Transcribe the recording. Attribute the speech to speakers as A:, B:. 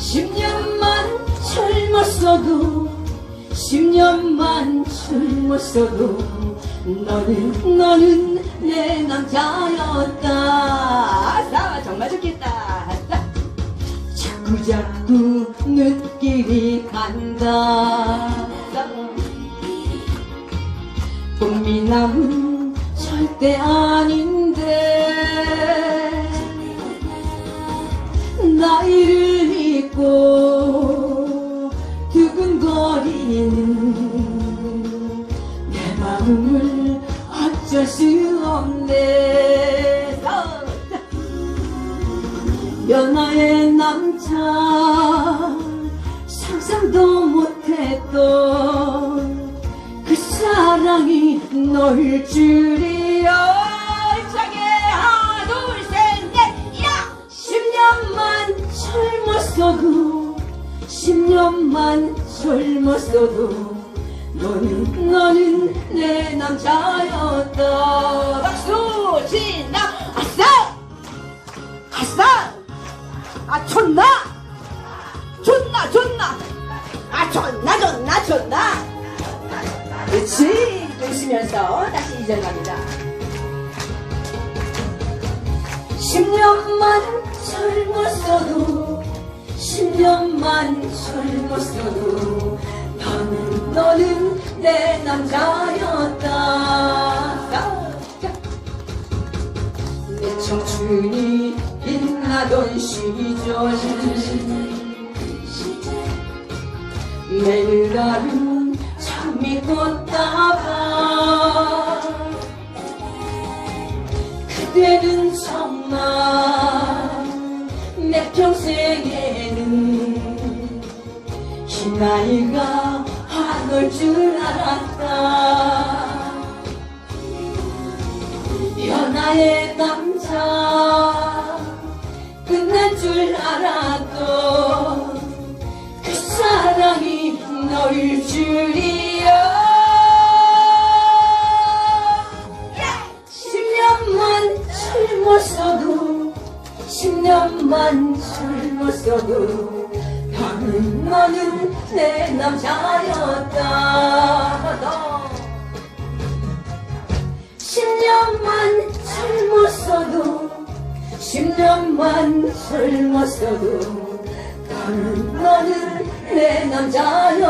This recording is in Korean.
A: 10년만 젊었어도 10년만 젊었어도 너는 너는 내 남자였다. 아싸 정말 좋겠다. 자꾸 자꾸 눈길이 간다. 꽃미남은 절대 아닌데 나이를 내 마음을 어쩔 수 없네. 연하의 남자 상상도 못했던 그 사랑이 널 줄이야 장에 하나 둘셋넷야! 10년만 젊었어도 10년만 젊었어도 너는 너는 내 남자였다. 박수! 진나 아싸! 아싸! 아 좋나? 좋나 좋나? 아 좋나 좋나 좋나? 그렇지. 웃으면서 다시 이절 갑니다. 10년만 젊었어도 10년만 젊었어도 너는 내 남자였다. 내 청춘이 빛나던 시절. 매일 나는 꿨다가 그대는 정말 내 평생에는 이 나이가 줄 알았다. 연하의 남자. 끝난 줄 알았던 그 사랑이 널 줄이야. 10년만 젊었어도 10년만 젊었어도 너는 내 남자였다. 10년만 젊었어도 10년만 젊었어도 너는 내 남자였다